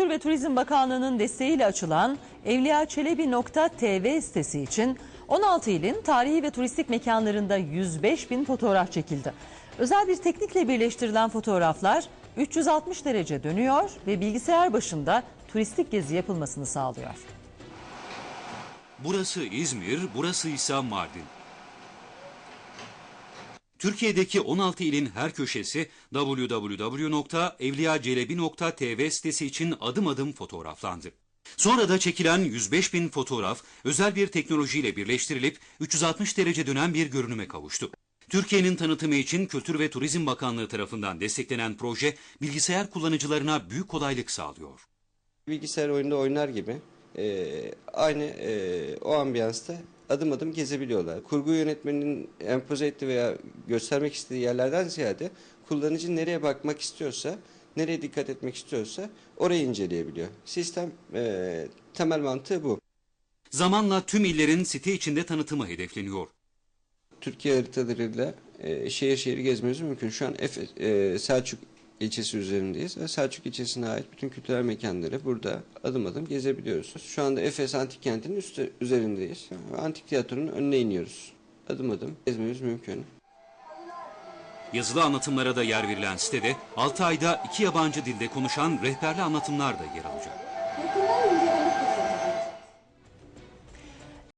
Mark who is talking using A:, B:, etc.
A: Kültür ve Turizm Bakanlığı'nın desteğiyle açılan evliyaçelebi.tv sitesi için 16 ilin tarihi ve turistik mekanlarında 105 bin fotoğraf çekildi. Özel bir teknikle birleştirilen fotoğraflar 360 derece dönüyor ve bilgisayar başında turistik gezi yapılmasını sağlıyor.
B: Burası İzmir, burası ise Mardin. Türkiye'deki 16 ilin her köşesi www.evliyacelebi.tv sitesi için adım adım fotoğraflandı. Sonra da çekilen 105 bin fotoğraf özel bir teknolojiyle birleştirilip 360 derece dönen bir görünüme kavuştu. Türkiye'nin tanıtımı için Kültür ve Turizm Bakanlığı tarafından desteklenen proje bilgisayar kullanıcılarına büyük kolaylık sağlıyor.
C: bilgisayar oyunda oynar gibi e, aynı e, o ambiyansta adım adım gezebiliyorlar. Kurgu yönetmeninin empoze ettiği veya göstermek istediği yerlerden ziyade kullanıcı nereye bakmak istiyorsa, nereye dikkat etmek istiyorsa orayı inceleyebiliyor. Sistem e, temel mantığı bu.
B: Zamanla tüm illerin site içinde tanıtımı hedefleniyor.
C: Türkiye haritalarıyla e, şehir şehir gezmemiz mümkün. Şu an Efe, e, Selçuk ilçesi üzerindeyiz ve Selçuk ilçesine ait bütün kültürel mekanları burada adım adım gezebiliyoruz. Şu anda Efes Antik Kenti'nin üstü, üzerindeyiz. Antik tiyatronun önüne iniyoruz. Adım adım gezmemiz mümkün.
B: Yazılı anlatımlara da yer verilen sitede 6 ayda iki yabancı dilde konuşan rehberli anlatımlar da yer alacak.